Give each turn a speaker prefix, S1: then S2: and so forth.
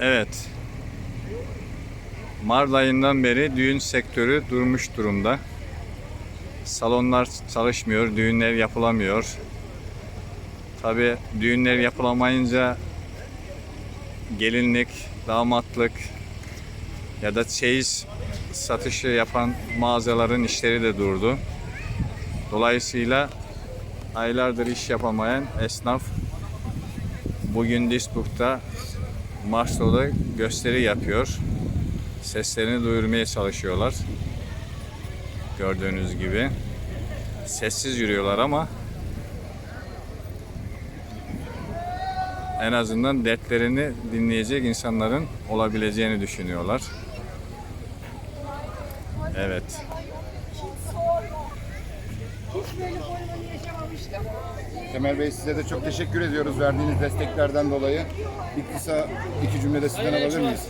S1: Evet. Mart ayından beri düğün sektörü durmuş durumda. Salonlar çalışmıyor, düğünler yapılamıyor. Tabi düğünler yapılamayınca gelinlik, damatlık ya da çeyiz satışı yapan mağazaların işleri de durdu. Dolayısıyla aylardır iş yapamayan esnaf bugün Duisburg'da Marslo'da gösteri yapıyor. Seslerini duyurmaya çalışıyorlar. Gördüğünüz gibi. Sessiz yürüyorlar ama en azından dertlerini dinleyecek insanların olabileceğini düşünüyorlar. Evet.
S2: Hiç böyle yaşamamıştım.
S3: Temel Bey size de çok teşekkür ediyoruz verdiğiniz desteklerden dolayı. Bir kısa iki cümlede sizden alabilir miyiz?